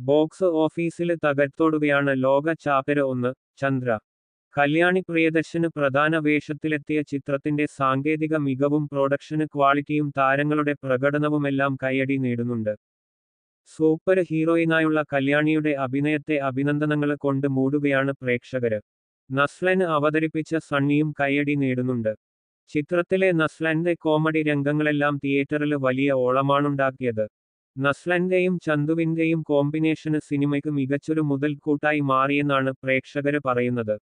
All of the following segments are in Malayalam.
ബോക്സ് ഓഫീസിൽ തകർത്തോടുകയാണ് ലോക ചാപ്പര ഒന്ന് ചന്ദ്ര. കല്യാണി പ്രിയദർശന് പ്രധാന വേഷത്തിലെത്തിയ ചിത്രത്തിന്റെ സാങ്കേതിക മികവും പ്രൊഡക്ഷന് ക്വാളിറ്റിയും താരങ്ങളുടെ പ്രകടനവുമെല്ലാം കയ്യടി നേടുന്നുണ്ട്. സൂപ്പർ ഹീറോയിനായുള്ള കല്യാണിയുടെ അഭിനയത്തെ അഭിനന്ദനങ്ങൾ കൊണ്ട് മൂടുകയാണ് പ്രേക്ഷകര്. നസ്ലന് അവതരിപ്പിച്ച സണ്ണിയും കയ്യടി നേടുന്നുണ്ട്. ചിത്രത്തിലെ നസ്ലന്റെ കോമഡി രംഗങ്ങളെല്ലാം തിയേറ്ററിൽ വലിയ ഓളമാണുണ്ടാക്കിയത്. നസ്ലന്റെയും ചന്തുവിന്റെയും കോമ്പിനേഷന് സിനിമയ്ക്ക് മികച്ചൊരു മുതൽക്കൂട്ടായി മാറിയെന്നാണ് പ്രേക്ഷകര് പറയുന്നത്.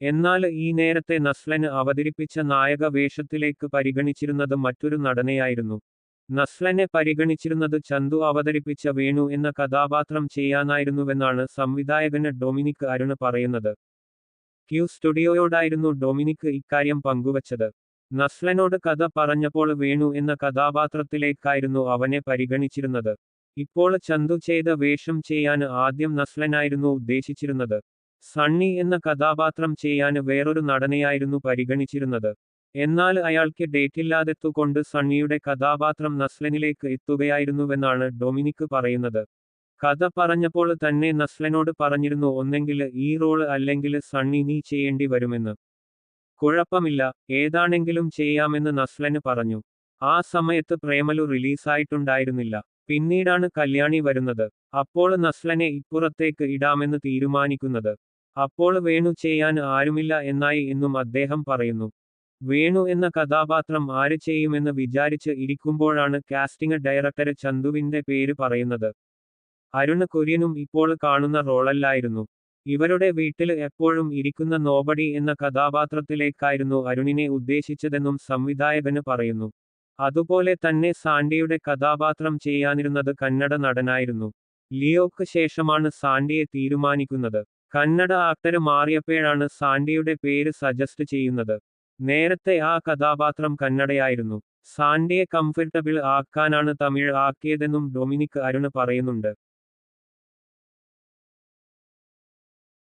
എന്നാൽ ഈ നേരത്തെ നസ്ലന് അവതരിപ്പിച്ച നായക വേഷത്തിലേക്ക് പരിഗണിച്ചിരുന്നത് മറ്റൊരു നടനെയായിരുന്നു. നസ്ലനെ പരിഗണിച്ചിരുന്നത് ചന്തു അവതരിപ്പിച്ച വേണു എന്ന കഥാപാത്രം ചെയ്യാനായിരുന്നുവെന്നാണ് സംവിധായകന് ഡൊമിനിക് അരുണ് പറയുന്നത്. ക്യൂ സ്റ്റുഡിയോയോടായിരുന്നു ഡൊമിനിക് ഇക്കാര്യം പങ്കുവച്ചത്. നസ്ലനോട് കഥ പറഞ്ഞപ്പോൾ വേണു എന്ന കഥാപാത്രത്തിലേക്കായിരുന്നു അവനെ പരിഗണിച്ചിരുന്നത്. ഇപ്പോൾ ചന്തു ചെയ്ത വേഷം ചെയ്യാൻ ആദ്യം നസ്ലനായിരുന്നു ഉദ്ദേശിച്ചിരുന്നത്. സണ്ണി എന്ന കഥാപാത്രം ചെയ്യാൻ വേറൊരു നടനെയായിരുന്നു പരിഗണിച്ചിരുന്നത്. എന്നാൽ അയാൾക്ക് ഡേറ്റില്ലാതെത്തുകൊണ്ട് സണ്ണിയുടെ കഥാപാത്രം നസ്ലനിലേക്ക് എത്തുകയായിരുന്നുവെന്നാണ് ഡൊമിനിക് പറയുന്നത്. കഥ പറഞ്ഞപ്പോൾ തന്നെ നസ്ലനോട് പറഞ്ഞിരുന്നു ഒന്നെങ്കിൽ ഈ റോൾ അല്ലെങ്കിൽ സണ്ണി നീ ചെയ്യേണ്ടി വരുമെന്ന്. കുഴപ്പമില്ല ഏതാണെങ്കിലും ചെയ്യാമെന്ന് നസ്ലന് പറഞ്ഞു. ആ സമയത്ത് പ്രേമലു റിലീസായിട്ടുണ്ടായിരുന്നില്ല. പിന്നീടാണ് കല്യാണി വരുന്നത്. അപ്പോൾ നസ്ലനെ ഇപ്പുറത്തേക്ക് ഇടാമെന്ന് തീരുമാനിക്കുന്നത്. അപ്പോൾ വേണു ചെയ്യാൻ ആരുമില്ല എന്നായി എന്നും അദ്ദേഹം പറയുന്നു. വേണു എന്ന കഥാപാത്രം ആര് ചെയ്യുമെന്ന് വിചാരിച്ച് ഇരിക്കുമ്പോഴാണ് കാസ്റ്റിംഗ് ഡയറക്ടർ ചന്തുവിന്റെ പേര് പറയുന്നത്. അരുൺ കുര്യനും ഇപ്പോൾ കാണുന്ന റോളല്ലായിരുന്നു. ഇവരുടെ വീട്ടിൽ എപ്പോഴും ഇരിക്കുന്ന നോബടി എന്ന കഥാപാത്രത്തിലേക്കായിരുന്നു അരുണിനെ ഉദ്ദേശിച്ചതെന്നും സംവിധായകന് പറയുന്നു. അതുപോലെ തന്നെ സാണ്ടിയുടെ കഥാപാത്രം ചെയ്യാനിരുന്നത് കന്നഡ നടനായിരുന്നു. ലിയോക്ക് ശേഷമാണ് സാണ്ടിയെ തീരുമാനിക്കുന്നത്. കന്നഡ ആക്ടർ മാറിയപ്പോഴാണ് സാണ്ടിയുടെ പേര് സജസ്റ്റ് ചെയ്യുന്നത്. നേരത്തെ ആ കഥാപാത്രം കന്നഡയായിരുന്നു. സാണ്ടിയെ കംഫർട്ടബിൾ ആക്കാനാണ് തമിഴ് ആക്കിയതെന്നും ഡൊമിനിക് അരുണ് പറയുന്നുണ്ട്.